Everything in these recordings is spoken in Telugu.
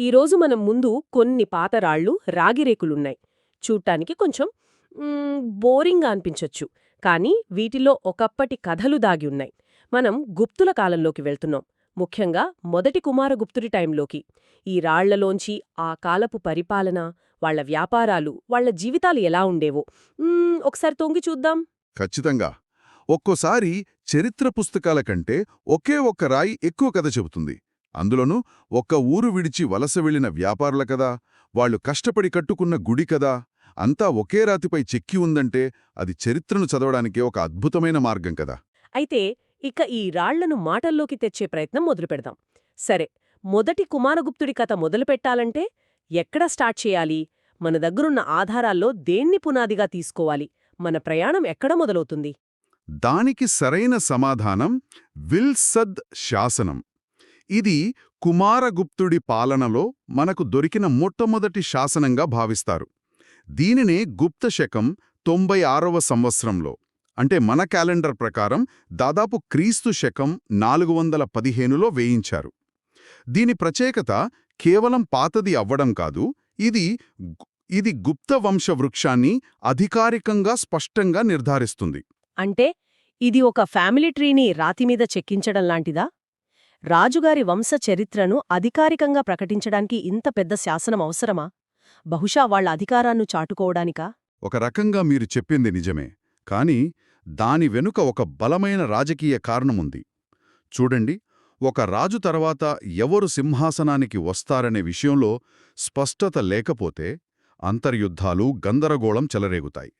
ఈరోజు మనం ముందు కొన్ని పాతరాళ్ళు రాగిరేకులున్నాయి చూడ్డానికి కొంచెం బోరింగ్గా అనిపించొచ్చు. కానీ వీటిలో ఒకప్పటి కథలు దాగి ఉన్నాయి. మనం గుప్తుల కాలంలోకి వెళ్తున్నాం. ముఖ్యంగా మొదటి కుమారగుప్తుడి టైంలోకి. ఈ రాళ్ళలోంచి ఆ కాలపు పరిపాలన వాళ్ళ వ్యాపారాలు వాళ్ళ జీవితాలు ఎలా ఉండేవో. ఒకసారి తొంగి చూద్దాం. ఖచ్చితంగా. ఒక్కోసారి చరిత్ర పుస్తకాల కంటే ఒకే ఒక్క రాయి ఎక్కువ కథ చెబుతుంది. అందులోనూ ఒక్క ఊరు విడిచి వలస వెళ్ళిన వ్యాపారుల కదా వాళ్ళు కష్టపడి కట్టుకున్న గుడి కదా అంతా ఒకే రాతిపై చెక్కి ఉందంటే అది చరిత్రను చదవడానికే ఒక అద్భుతమైన మార్గం కదా. అయితే ఇక ఈ రాళ్ళను మాటల్లోకి తెచ్చే ప్రయత్నం మొదలుపెడదాం సరే మొదటి కుమారగుప్తుడి కథ మొదలుపెట్టాలంటే ఎక్కడ స్టార్ట్ చేయాలి? మన దగ్గరున్న ఆధారాల్లో దేన్ని పునాదిగా తీసుకోవాలి? మన ప్రయాణం ఎక్కడ మొదలవుతుంది? దానికి సరైన సమాధానం విల్సద్ శాసనం. ఇది కుమారగుప్తుడి పాలనలో మనకు దొరికిన మొట్టమొదటి శాసనంగా భావిస్తారు. దీనినే గుప్త శకం తొంభై ఆరవ సంవత్సరంలో అంటే మన క్యాలెండర్ ప్రకారం దాదాపు క్రీస్తు శకం నాలుగు వందల పదిహేనులో వేయించారు. దీని ప్రత్యేకత కేవలం పాతది అవ్వడం కాదు ఇది ఇది గుప్త వంశ వృక్షాన్ని అధికారికంగా స్పష్టంగా నిర్ధారిస్తుంది. అంటే ఇది ఒక ఫ్యామిలీ ట్రీని రాతిమీద చెక్కించడం లాంటిదా? రాజుగారి వంశ చరిత్రను అధికారికంగా ప్రకటించడానికి ఇంత పెద్ద శాసనం అవసరమా? బహుశా వాళ్ళ అధికారాన్ని చాటుకోవడానికా? ఒక రకంగా మీరు చెప్పింది నిజమే కాని దాని వెనుక ఒక బలమైన రాజకీయ కారణముంది. చూడండి ఒక రాజు తర్వాత ఎవరు సింహాసనానికి వస్తారనే విషయంలో స్పష్టత లేకపోతే అంతర్యుద్ధాలు గందరగోళం చెలరేగుతాయి.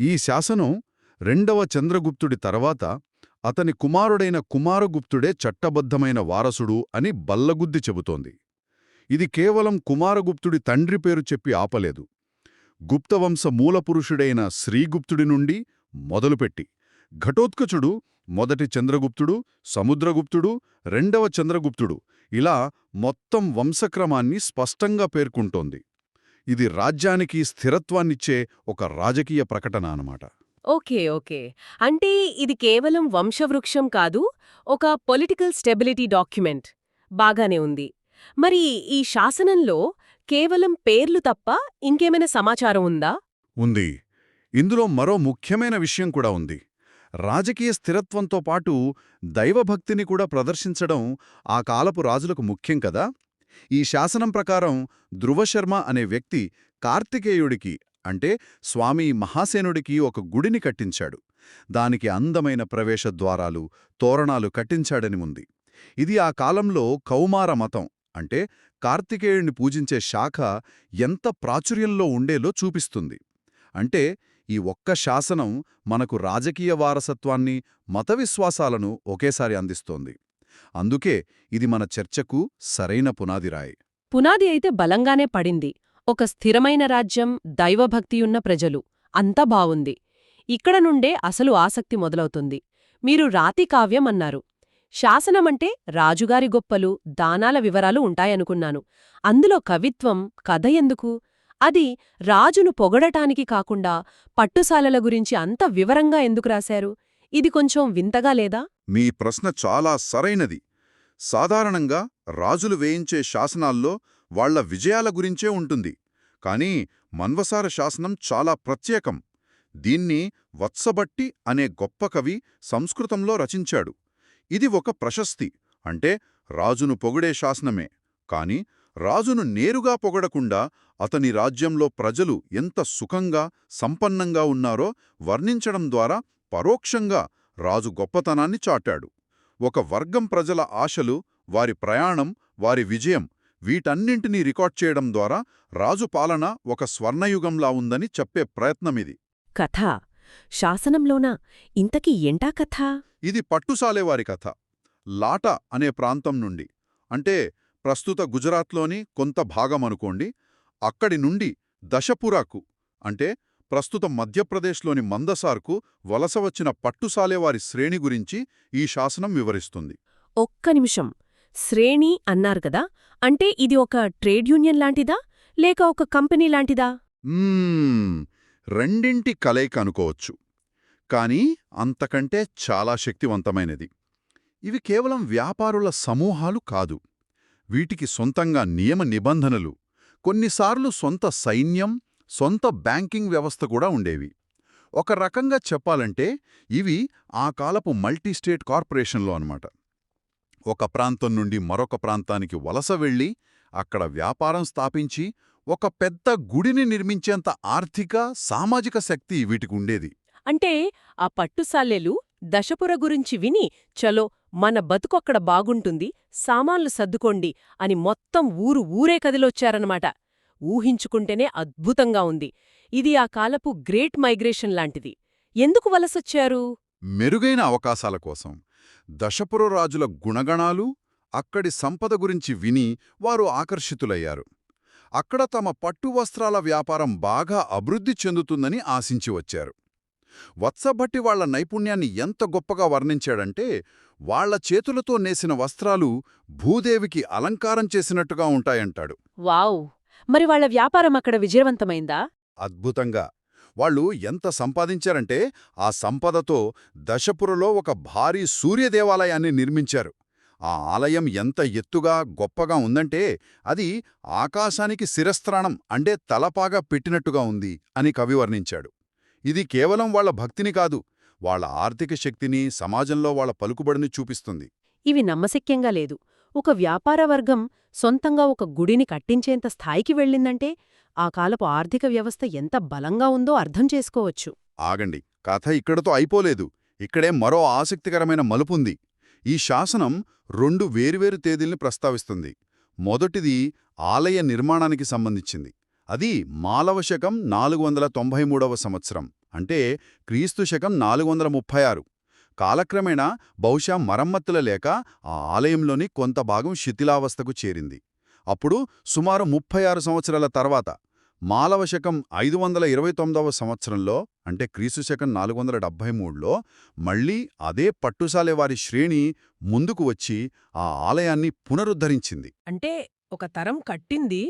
ఈ శాసనం రెండవ చంద్రగుప్తుడి తర్వాత అతని కుమారుడైన కుమారగుప్తుడే చట్టబద్ధమైన వారసుడు అని బల్లగుద్ది చెబుతోంది. ఇది కేవలం కుమారగుప్తుడి తండ్రి పేరు చెప్పి ఆపలేదు. గుప్తవంశ మూలపురుషుడైన శ్రీగుప్తుడి నుండి మొదలుపెట్టి ఘటోత్కచుడు మొదటి చంద్రగుప్తుడు సముద్రగుప్తుడు రెండవ చంద్రగుప్తుడు ఇలా మొత్తం వంశక్రమాన్ని స్పష్టంగా పేర్కొంటోంది. ఇది రాజ్యానికి స్థిరత్వాన్నిచ్చే ఒక రాజకీయ ప్రకటన అన్నమాట. Okay okay. అంటే ఇది కేవలం వంశవృక్షం కాదు ఒక పొలిటికల్ స్టెబిలిటీ డాక్యుమెంట్. బాగానే ఉంది. మరి ఈ శాసనంలో కేవలం పేర్లు తప్ప ఇంకేమైనా సమాచారం ఉందా? ఉంది. ఇందులో మరో ముఖ్యమైన విషయం కూడా ఉంది. రాజకీయ స్థిరత్వంతో పాటు దైవభక్తిని కూడా ప్రదర్శించడం ఆ కాలపు రాజులకు ముఖ్యం కదా? ఈ శాసనం ప్రకారం ధృవశర్మ అనే వ్యక్తి కార్తికేయుడికి అంటే స్వామి మహాసేనుడికి ఒక గుడిని కట్టించాడు. దానికి అందమైన ప్రవేశ ద్వారాలు తోరణాలు కట్టించాడని ఉంది. ఇది ఆ కాలంలో కౌమార మతం అంటే కార్తికేయుణ్ణి పూజించే శాఖ ఎంత ప్రాచుర్యంలో ఉండేలో చూపిస్తుంది. అంటే ఈ ఒక్క శాసనం మనకు రాజకీయ వారసత్వాన్ని మత విశ్వాసాలను ఒకేసారి అందిస్తోంది. అందుకే ఇది మన చర్చకు సరైన పునాదిరాయి పునాది అయితే బలంగానే పడింది. ఒక స్థిరమైన రాజ్యం దైవభక్తియున్న ప్రజలు. అంతా బావుంది. ఇక్కడ నుండే అసలు ఆసక్తి మొదలవుతుంది. మీరు రాతి కావ్యం అన్నారు. శాసనమంటే రాజుగారి గొప్పలు దానాల వివరాలు ఉంటాయనుకున్నాను. అందులో కవిత్వం కథ ఎందుకు? అది రాజును పొగడటానికి కాకుండా పట్టుశాలల గురించి అంత వివరంగా ఎందుకు రాశారు? ఇది కొంచెం వింతగా లేదా? మీ ప్రశ్న చాలా సరైనది. సాధారణంగా రాజులు వేయించే శాసనాల్లో వాళ్ళ విజయాల గురించే ఉంటుంది. కానీ మన్వసార శాసనం చాలా ప్రత్యేకం. దీన్ని వత్సబట్టి అనే గొప్ప కవి సంస్కృతంలో రచించాడు. ఇది ఒక ప్రశస్తి. అంటే రాజును పొగిడే శాసనమే. కాని రాజును నేరుగా పొగడకుండా అతని రాజ్యంలో ప్రజలు ఎంత సుఖంగా సంపన్నంగా ఉన్నారో వర్ణించడం ద్వారా పరోక్షంగా రాజు గొప్పతనాన్ని చాటాడు. ఒక వర్గం ప్రజల ఆశలు వారి ప్రయాణం వారి విజయం వీటన్నింటినీ రికార్డ్ చేయడం ద్వారా రాజు పాలన ఒక స్వర్ణయుగంలా ఉందని చెప్పే ప్రయత్నమిది. కథ. శాసనంలోన? ఇంతకీ ఎంటా కథ? ఇది పట్టుసాలేవారి కథ. లాట అనే ప్రాంతం నుండి. అంటే ప్రస్తుత గుజరాత్లోని కొంత భాగం అనుకోండి. అక్కడి నుండి దశపురాకు అంటే ప్రస్తుత మధ్యప్రదేశ్లోని మందసార్కు వలస వచ్చిన పట్టుసాలేవారి శ్రేణి గురించి ఈ శాసనం వివరిస్తుంది. ఒక్క నిమిషం. శ్రేణి అన్నారు కదా అంటే ఇది ఒక ట్రేడ్ యూనియన్ లాంటిదా లేక ఒక కంపెనీ లాంటిదా? మ్మ్, రెండింటి కలయిక అనుకోవచ్చు. కానీ అంతకంటే చాలా శక్తివంతమైనది. ఇవి కేవలం వ్యాపారుల సమూహాలు కాదు. వీటికి సొంతంగా నియమ నిబంధనలు కొన్నిసార్లు సొంత సైన్యం సొంత బ్యాంకింగ్ వ్యవస్థ కూడా ఉండేవి. ఒక రకంగా చెప్పాలంటే ఇవి ఆ కాలపు మల్టీస్టేట్ కార్పొరేషన్లో అనమాట ఒక ప్రాంతం నుండి మరొక ప్రాంతానికి వలస వెళ్ళి అక్కడ వ్యాపారం స్థాపించి ఒక పెద్ద గుడిని నిర్మించేంత ఆర్థిక సామాజిక శక్తి వీటికి ఉండేది. అంటే ఆ పట్టుసాలెలు దశపుర గురించి విని చలో మన బతుకొక్కడ బాగుంటుంది సామాన్లు సర్దుకోండి అని మొత్తం ఊరు ఊరే కదిలొచ్చారనమాట ఊహించుకుంటేనే అద్భుతంగా ఉంది. ఇది ఆ కాలపు గ్రేట్ మైగ్రేషన్ లాంటిది. ఎందుకు వలసొచ్చారు? మెరుగైన అవకాశాల కోసం. దశపుర రాజుల గుణగణాలు అక్కడి సంపద గురించి విని వారు ఆకర్షితులయ్యారు. అక్కడ తమ పట్టు వస్త్రాల వ్యాపారం బాగా అభివృద్ధి చెందుతుందని ఆశించి వచ్చారు. వత్సభట్టి వాళ్ళ నైపుణ్యాన్ని ఎంత గొప్పగా వర్ణించాడంటే వాళ్ళ చేతులతో నేసిన వస్త్రాలు భూదేవికి అలంకారం చేసినట్టుగా ఉంటాయంటాడు. వావ్! మరి వాళ్ళ వ్యాపారం అక్కడ విజయవంతమైందా? అద్భుతంగా! వాళ్ళు ఎంత సంపాదించారంటే ఆ సంపదతో దశపురలో ఒక భారీ సూర్యదేవాలయాన్ని నిర్మించారు. ఆ ఆలయం ఎంత ఎత్తుగా గొప్పగా ఉందంటే అది ఆకాశానికి శిరస్త్రాణం అంటే తలపాగా పెట్టినట్టుగా ఉంది అని కవి వర్ణించాడు. ఇది కేవలం వాళ్ళ భక్తిని కాదు వాళ్ళ ఆర్థిక శక్తిని సమాజంలో వాళ్ళ పలుకుబడిని చూపిస్తుంది. ఇవి నమ్మశక్యంగా లేదు. ఒక వ్యాపార వర్గం సొంతంగా ఒక గుడిని కట్టించేంత స్థాయికి వెళ్ళిందంటే ఆ కాలపు ఆర్థిక వ్యవస్థ ఎంత బలంగా ఉందో అర్థం చేసుకోవచ్చు. ఆగండి. కథ ఇక్కడతో అయిపోలేదు. ఇక్కడే మరో ఆసక్తికరమైన మలుపుంది. ఈ శాసనం రెండు వేర్వేరు తేదీల్ని ప్రస్తావిస్తుంది. మొదటిది ఆలయ నిర్మాణానికి సంబంధించింది. అది మాలవ శకం నాలుగు వందల తొంభై మూడవ సంవత్సరం. అంటే క్రీస్తు శకం నాలుగు వందల ముప్పై ఆరు. కాలక్రమేణా బహుశా మరమ్మతుల లేక ఆ ఆలయంలోని కొంత భాగం శిథిలావస్థకు చేరింది. అప్పుడు సుమారు ముప్పై ఆరు సంవత్సరాల తర్వాత మాలవ శకం ఐదు వందల ఇరవై తొమ్మిదవ సంవత్సరంలో అంటే క్రీస్తు శకం నాలుగు వందల డెబ్భై మూడులో మళ్ళీ అదే పట్టుసాలే వారి శ్రేణి ముందుకు వచ్చి ఆ ఆలయాన్ని పునరుద్ధరించింది. అంటే ఒక తరం కట్టింది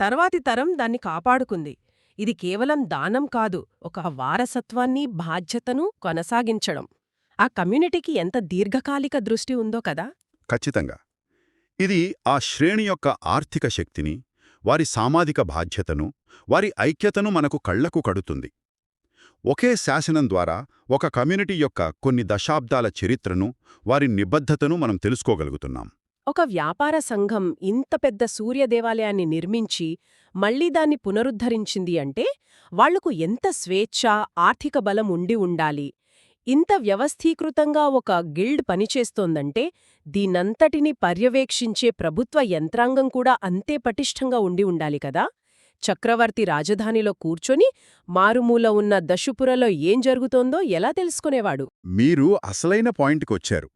తర్వాతి తరం దాన్ని కాపాడుకుంది. ఇది కేవలం దానం కాదు ఒక వారసత్వాన్ని బాధ్యతను కొనసాగించడం. ఆ కమ్యూనిటీకి ఎంత దీర్ఘకాలిక దృష్టి ఉందో కదా? ఖచ్చితంగా. ఇది ఆ శ్రేణి యొక్క ఆర్థిక శక్తిని వారి సామాజిక బాధ్యతను వారి ఐక్యతను మనకు కళ్ళకు కడుతుంది. ఒకే శాసనం ద్వారా ఒక కమ్యూనిటీ యొక్క కొన్ని దశాబ్దాల చరిత్రను వారి నిబద్ధతను మనం తెలుసుకోగలుగుతున్నాం. ఒక వ్యాపార సంఘం ఇంత పెద్ద సూర్య దేవాలయాన్ని నిర్మించి మళ్ళీ దాన్ని పునరుద్ధరించింది అంటే వాళ్ళకు ఎంత స్వేచ్ఛ ఆర్థిక బలం ఉండి ఉండాలి? ఇంత వ్యవస్థీకృతంగా ఒక గిల్డ్ పనిచేస్తోందంటే దీనంతటిని పర్యవేక్షించే ప్రభుత్వ యంత్రాంగం కూడా అంతే పటిష్టంగా ఉండి ఉండాలి కదా. చక్రవర్తి రాజధానిలో కూర్చొని మారుమూల ఉన్న దశుపురలో ఏం జరుగుతోందో ఎలా తెలుసుకునేవాడు? మీరు అసలైన పాయింట్కొచ్చారు.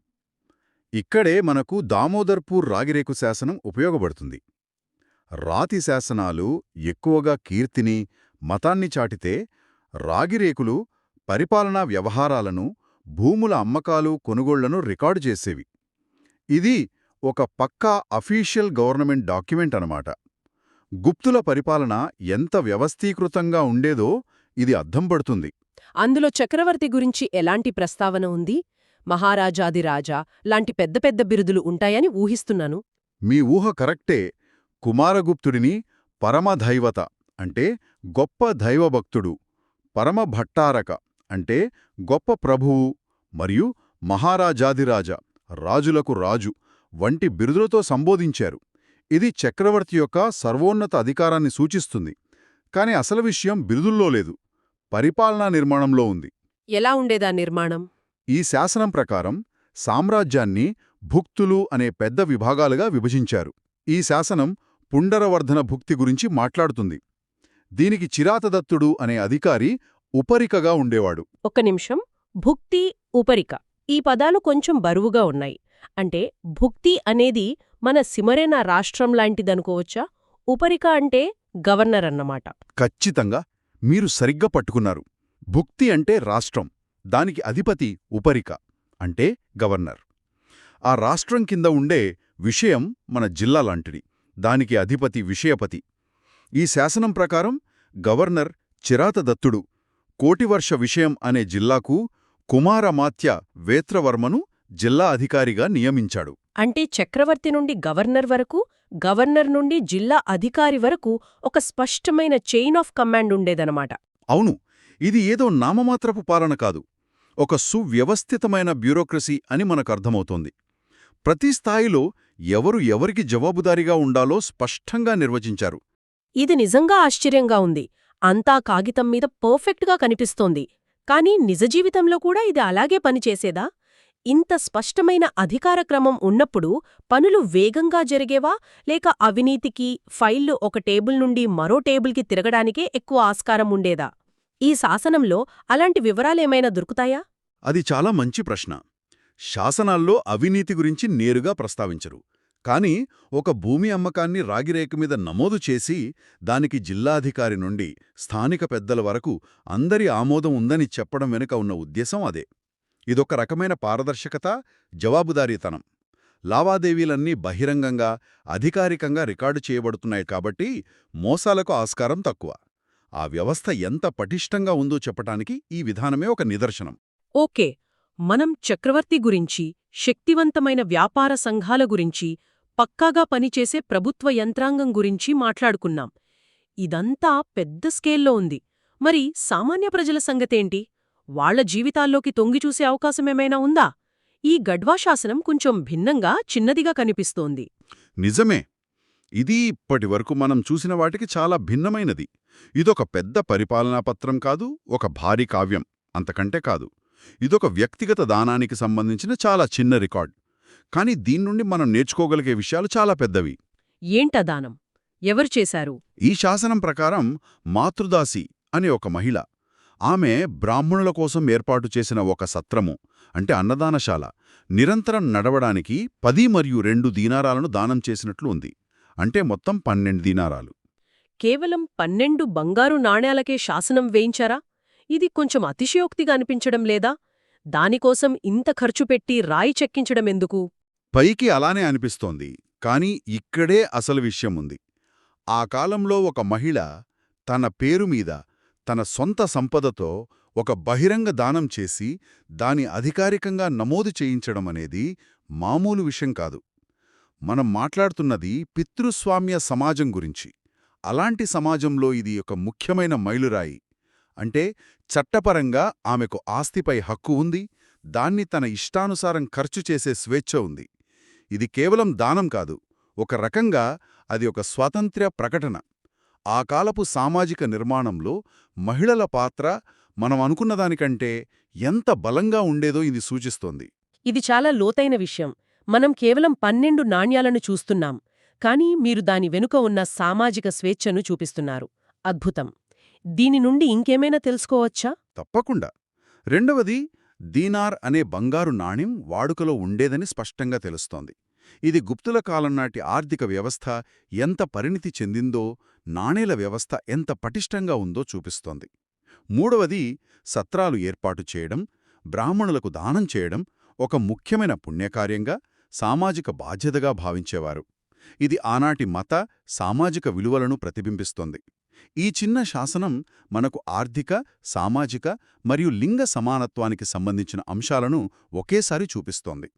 ఇక్కడే మనకు దామోదర్పూర్ రాగిరేకు శాసనం ఉపయోగపడుతుంది. రాతి శాసనాలు ఎక్కువగా కీర్తిని మతాన్ని చాటితే రాగిరేకులు పరిపాలనా వ్యవహారాలను భూముల అమ్మకాలు కొనుగోళ్ళను రికార్డు చేసేవి. ఇది ఒక పక్కా అఫీషియల్ గవర్నమెంట్ డాక్యుమెంట్ అనమాట గుప్తుల పరిపాలన ఎంత వ్యవస్థీకృతంగా ఉండేదో ఇది అద్దం పడుతుంది. అందులో చక్రవర్తి గురించి ఎలాంటి ప్రస్తావన ఉంది? మహారాజాదిరాజా లాంటి పెద్ద పెద్ద బిరుదులు ఉంటాయని ఊహిస్తున్నాను. మీ ఊహ కరెక్టే. కుమారగుప్తుడిని పరమధైవత అంటే గొప్ప దైవభక్తుడు పరమభట్టారక అంటే గొప్ప ప్రభువు మరియు మహారాజాదిరాజ రాజులకు రాజు వంటి బిరుదులతో సంబోధించారు. ఇది చక్రవర్తి యొక్క సర్వోన్నత అధికారాన్ని సూచిస్తుంది. కాని అసలు విషయం బిరుదుల్లో లేదు. పరిపాలనా నిర్మాణంలో ఉంది. ఎలా ఉండేదా నిర్మాణం? ఈ శాసనం ప్రకారం సామ్రాజ్యాన్ని భుక్తులు అనే పెద్ద విభాగాలుగా విభజించారు. ఈ శాసనం పుండరవర్ధన భుక్తి గురించి మాట్లాడుతుంది. దీనికి చిరాతదత్తుడు అనే అధికారి ఉపరికగా ఉండేవాడు. ఒక్క నిమిషం. భుక్తి ఉపరిక. ఈ పదాలు కొంచెం బరువుగా ఉన్నాయి. అంటే భుక్తి అనేది మన సిమరేన రాష్ట్రం లాంటిదనుకోవచ్చా ఉపరిక అంటే గవర్నర్ అన్నమాట. ఖచ్చితంగా. మీరు సరిగ్గా పట్టుకున్నారు. భుక్తి అంటే రాష్ట్రం. దానికి అధిపతి ఉపరిక. అంటే గవర్నర్. ఆ రాష్ట్రం కింద ఉండే విషయం మన జిల్లా లాంటిది. దానికి అధిపతి విషయపతి. ఈ శాసనం ప్రకారం గవర్నర్ చిరాతదత్తుడు. కోటివర్ష విషయం అనే జిల్లాకు కుమారమాత్య వేత్రవర్మను జిల్లా అధికారిగా నియమించాడు. అంటే చక్రవర్తి నుండి గవర్నర్ వరకు గవర్నర్ నుండి జిల్లా అధికారి వరకు ఒక స్పష్టమైన చైన్ ఆఫ్ కమాండ్ ఉండేదనమాట అవును ఇది ఏదో నామమాత్రపు పాలన కాదు ఒక సువ్యవస్థితమైన బ్యూరోక్రసీ అని మనకు అర్థమవుతోంది ప్రతి స్థాయిలో ఎవరు ఎవరికి జవాబుదారీగా ఉండాలో స్పష్టంగా నిర్వచించారు. ఇది నిజంగా ఆశ్చర్యంగా ఉంది. అంతా కాగితం మీద పర్ఫెక్ట్గా కనిపిస్తోంది. కానీ నిజ జీవితంలో కూడా ఇది అలాగే పనిచేసేదా? ఇంత స్పష్టమైన అధికార క్రమం ఉన్నప్పుడు పనులు వేగంగా జరిగేవా? లేక అవినీతికి ఫైళ్ళు ఒక టేబుల్ నుండి మరో టేబుల్కి తిరగడానికే ఎక్కువ ఆస్కారం ఉండేదా? ఈ శాసనంలో అలాంటి వివరాలేమైనా దొరుకుతాయా? అది చాలా మంచి ప్రశ్న. శాసనాల్లో అవినీతి గురించి నేరుగా ప్రస్తావించరు. కాని ఒక భూమి అమ్మకాన్ని రాగిరేఖ మీద నమోదు చేసి దానికి జిల్లాధికారి నుండి స్థానిక పెద్దల వరకు అందరి ఆమోదం ఉందని చెప్పడం వెనుక ఉన్న ఉద్దేశం అదే. ఇదొక రకమైన పారదర్శకత జవాబుదారీతనం. లావాదేవీలన్నీ బహిరంగంగా అధికారికంగా రికార్డు చేయబడుతున్నాయి కాబట్టి మోసాలకు ఆస్కారం తక్కువ. ఆ వ్యవస్థ ఎంత పటిష్టంగా ఉందో చెప్పటానికి ఈ విధానమే ఒక నిదర్శనం. ఓకే. మనం చక్రవర్తి గురించి శక్తివంతమైన వ్యాపార సంఘాల గురించి పక్కాగా పనిచేసే ప్రభుత్వ యంత్రాంగం గురించి మాట్లాడుకున్నాం. ఇదంతా పెద్ద స్కేల్లో ఉంది. మరి సామాన్య ప్రజల సంగతేంటి? వాళ్ళ జీవితాల్లోకి తొంగిచూసే అవకాశమేమైనా ఉందా? ఈ గడ్వాశాసనం కొంచెం భిన్నంగా చిన్నదిగా కనిపిస్తోంది. నిజమే. ఇది ఇప్పటివరకు మనం చూసిన వాటికి చాలా భిన్నమైనది. ఇదొక పెద్ద పరిపాలనా పత్రం కాదు ఒక భారీ కావ్యం. అంతకంటే కాదు. ఇదొక వ్యక్తిగత దానానికి సంబంధించిన చాలా చిన్న రికార్డ్. కానీ దీన్నుండి మనం నేర్చుకోగలిగే విషయాలు చాలా పెద్దవి. ఏంటదానం? ఎవరు చేశారు? ఈ శాసనం ప్రకారం మాతృదాసి అనే ఒక మహిళ. ఆమె బ్రాహ్మణుల కోసం ఏర్పాటు చేసిన ఒక సత్రము అంటే అన్నదానశాల. నిరంతరం నడవడానికి పది మరియు రెండు దీనారాలను దానం చేసినట్లు ఉంది. అంటే మొత్తం పన్నెండు దీనారాలు. కేవలం పన్నెండు బంగారు నాణేలకే శాసనం వేయించారా? ఇది కొంచెం అతిశయోక్తిగా అనిపించడం లేదా? దానికోసం ఇంత ఖర్చు పెట్టి రాయి చెక్కించడమెందుకు? పైకి అలానే అనిపిస్తోంది కానీ ఇక్కడే అసలు విషయం ఉంది ఆ కాలంలో ఒక మహిళ తన పేరు మీద తన సొంత సంపదతో ఒక బహిరంగ దానం చేసి దాని అధికారికంగా నమోదు చేయించడం అనేది మామూలు విషయం కాదు. మనం మాట్లాడుతున్నది పితృస్వామ్య సమాజం గురించి. అలాంటి సమాజంలో ఇది ఒక ముఖ్యమైన మైలురాయి. అంటే చట్టపరంగా ఆమెకు ఆస్తిపై హక్కు ఉంది దాన్ని తన ఇష్టానుసారం ఖర్చు చేసే స్వేచ్ఛ ఉంది. ఇది కేవలం దానం కాదు ఒక రకంగా అది ఒక స్వాతంత్ర్య ప్రకటన. ఆ కాలపు సామాజిక నిర్మాణంలో మహిళల పాత్ర మనం అనుకున్నదానికంటే ఎంత బలంగా ఉండేదో ఇది సూచిస్తోంది. ఇది చాలా లోతైన విషయం. మనం కేవలం పన్నెండు నాణ్యాలను చూస్తున్నాం కానీ మీరు దాని వెనుక ఉన్న సామాజిక స్వేచ్ఛను చూపిస్తున్నారు. అద్భుతం! దీని నుండి ఇంకేమైనా తెలుసుకోవచ్చా? తప్పకుండా! రెండవది దీనార్ అనే బంగారు నాణ్యం వాడుకలో ఉండేదని స్పష్టంగా తెలుస్తోంది. ఇది గుప్తుల కాలం నాటి ఆర్థిక వ్యవస్థ ఎంత పరిణితి చెందిందో నాణేల వ్యవస్థ ఎంత పటిష్టంగా ఉందో చూపిస్తోంది. మూడవది సత్రాలు ఏర్పాటు చేయడం బ్రాహ్మణులకు దానం చేయడం ఒక ముఖ్యమైన పుణ్యకార్యంగా సామాజిక బాధ్యతగా భావించేవారు. ఇది ఆనాటి మత సామాజిక విలువలను ప్రతిబింబిస్తోంది. ఈ చిన్న శాసనం మనకు ఆర్థిక సామాజిక మరియు లింగ సమానత్వానికి సంబంధించిన అంశాలను ఒకేసారి చూపిస్తోంది.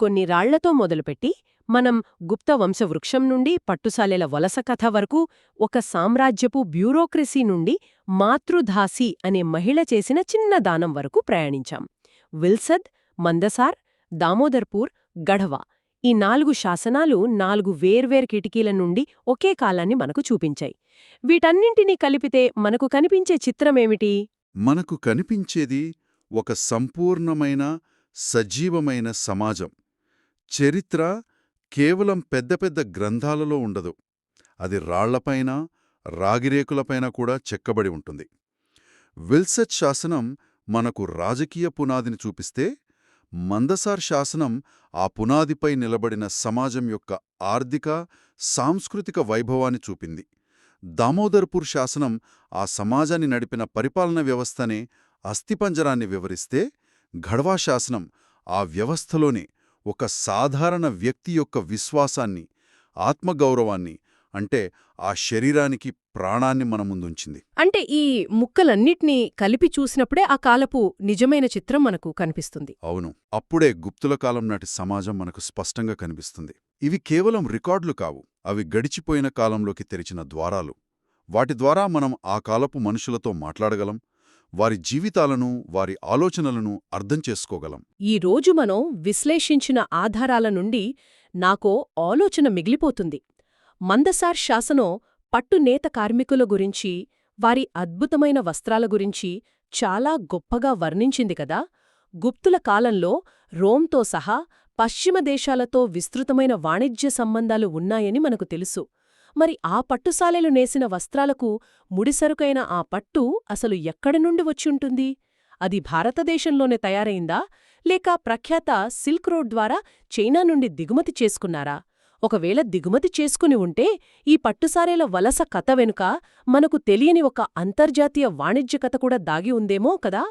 కొన్ని రాళ్ళతో మొదలుపెట్టి మనం గుప్త వంశవృక్షం నుండి పట్టుసాలెల వలస కథ వరకు ఒక సామ్రాజ్యపు బ్యూరోక్రసీ నుండి మాతృధాసి అనే మహిళ చేసిన చిన్న దానం వరకు ప్రయాణించాం. విల్సద్ మందసార్ దామోదర్పూర్ గఢవా ఈ నాలుగు శాసనాలు నాలుగు వేర్వేర్ కిటికీల నుండి ఒకే కాలాన్ని మనకు చూపించాయి. వీటన్నింటినీ కలిపితే మనకు కనిపించే చిత్రమేమిటి? మనకు కనిపించేది ఒక సంపూర్ణమైన సజీవమైన సమాజం. చరిత్ర కేవలం పెద్ద పెద్ద గ్రంథాలలో ఉండదు. అది రాళ్ళపైన రాగిరేకులపైన కూడా చెక్కబడి ఉంటుంది. విల్సెట్ శాసనం మనకు రాజకీయ పునాదిని చూపిస్తే మందసార్ శాసనం ఆ పునాదిపై నిలబడిన సమాజం యొక్క ఆర్థిక సాంస్కృతిక వైభవాన్ని చూపింది. దామోదర్పూర్ శాసనం ఆ సమాజాన్ని నడిపిన పరిపాలన వ్యవస్థనే అస్థిపంజరాన్ని వివరిస్తే ఘడ్వా శాసనం ఆ వ్యవస్థలోనే ఒక సాధారణ వ్యక్తి యొక్క విశ్వాసాన్ని ఆత్మగౌరవాన్ని అంటే ఆ శరీరానికి ప్రాణాన్ని మన ముందుంచింది. అంటే ఈ ముక్కలన్నిటినీ కలిపి చూసినప్పుడే ఆ కాలపు నిజమైన చిత్రం మనకు కనిపిస్తుంది. అవును. అప్పుడే గుప్తుల కాలం నాటి సమాజం మనకు స్పష్టంగా కనిపిస్తుంది. ఇవి కేవలం రికార్డులు కావు. అవి గడిచిపోయిన కాలంలోకి తెరిచిన ద్వారాలు. వాటి ద్వారా మనం ఆ కాలపు మనుషులతో మాట్లాడగలం. వారి జీవితాలను వారి ఆలోచనలను అర్థం చేసుకోగలం. ఈ రోజు మనం విశ్లేషించిన ఆధారాల నుండి నాకో ఆలోచన మిగిలిపోతుంది. మందసార్ శాసనం పట్టు నేత కార్మికుల గురించి వారి అద్భుతమైన వస్త్రాల గురించి చాలా గొప్పగా వర్ణించింది కదా. గుప్తుల కాలంలో రోమ్తో సహా పశ్చిమ దేశాలతో విస్తృతమైన వాణిజ్య సంబంధాలు ఉన్నాయని మనకు తెలుసు. మరి ఆ పట్టుసాలెలు నేసిన వస్త్రాలకు ముడిసరుకైన ఆ పట్టు అసలు ఎక్కడి నుండి వచ్చింటుంది అది భారతదేశంలోనే తయారైందా? లేక ప్రఖ్యాత సిల్క్ రోడ్ ద్వారా చైనా నుండి దిగుమతి చేసుకున్నారా? ఒకవేళ దిగుమతి చేసుకుని ఉంటే ఈ పట్టుసారేల వలస కథ వెనుక మనకు తెలియని ఒక అంతర్జాతీయ వాణిజ్య కథ కూడా దాగి ఉందేమో కదా?